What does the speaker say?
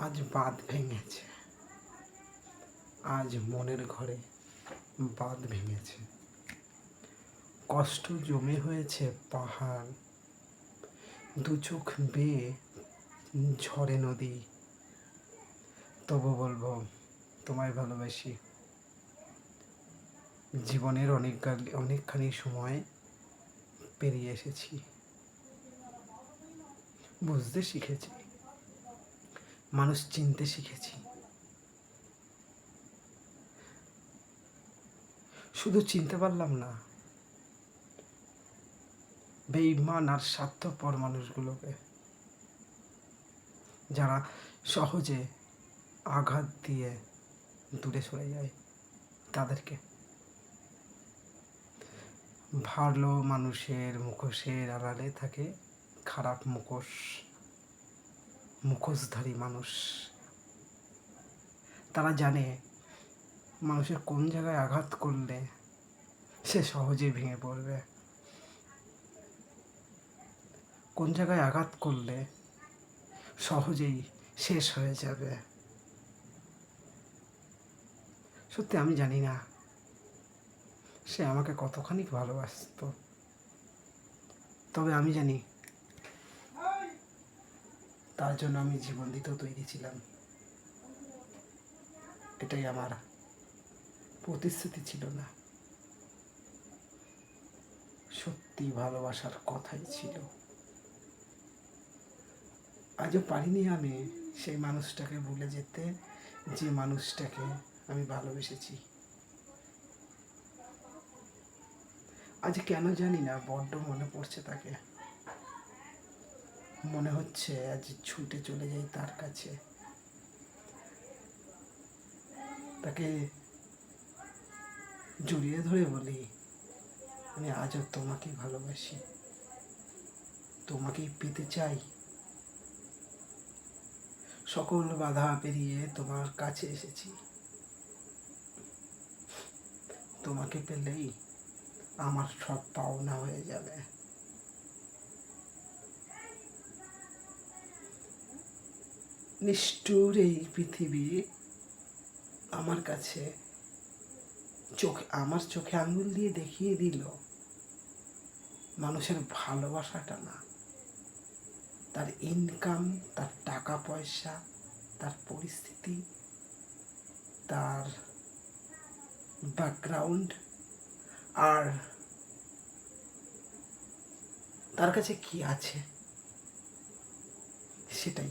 আজ বাঁধ ভেঙেছে। আজ মনের ঘরে বাঁধ ভেঙেছে। কষ্ট জমে হয়েছে পাহাড়। দু চোখ বেয়ে ঝরে নদী। তবু বলব, তোমায় ভালোবাসি। জীবনের অনেক অনেকখানি সময় পেরিয়ে এসেছি। বুঝতে শিখেছি। মানুষ চিনতে শিখেছি। শুধু চিনতে পারলাম না বেইমান আর স্বার্থপর মানুষগুলোকে, যারা সহজে আঘাত দিয়ে দূরে সরে যায় তাদেরকে। ভালো মানুষের মুখোশের আড়ালে থাকে খারাপ মুখোশ। মুখোশধারী মানুষ। তারা জানে মানুষের কোন জায়গায় আঘাত করলে সে সহজে ভেঙে পড়বে। কোন জায়গায় আঘাত করলে সহজেই শেষ হয়ে যাবে। সত্যি আমি জানি না। সে আমাকে কতখানি ভালোবাসতো। তবে আমি জানি তার জন্য আমি জীবন দিতেও তৈরি ছিলাম। এটাই আমার প্রতিশ্রুতি ছিল না। সত্যি ভালোবাসার কথাই ছিল। আজও পারিনি আমি সেই মানুষটাকে ভুলে যেতে, যে মানুষটাকে আমি ভালোবেসেছি। আজ কেন জানি না, বড্ড মনে পড়ছে তাকে। মনে হচ্ছে আজ ছুটে চলে যাই তার কাছে। তাকে জড়িয়ে ধরে বলি, আমি আজও তোমাকেই ভালোবাসি। তোমাকেই পেতে চাই। সকল বাধা পেরিয়ে তোমার কাছে এসেছি। তোমাকে পেলেই আমার সব পাওনা হয়ে যাবে। নিষ্ঠুর এই পৃথিবী আমার কাছে চোখ, আমার চোখে আঙুল দিয়ে দেখিয়ে দিল, মানুষের ভালোবাসাটা না। তার ইনকাম তার টাকা পয়সা, তার পরিস্থিতি, তার ব্যাকগ্রাউন্ড আর তার কাছে কি আছে? সেটাই।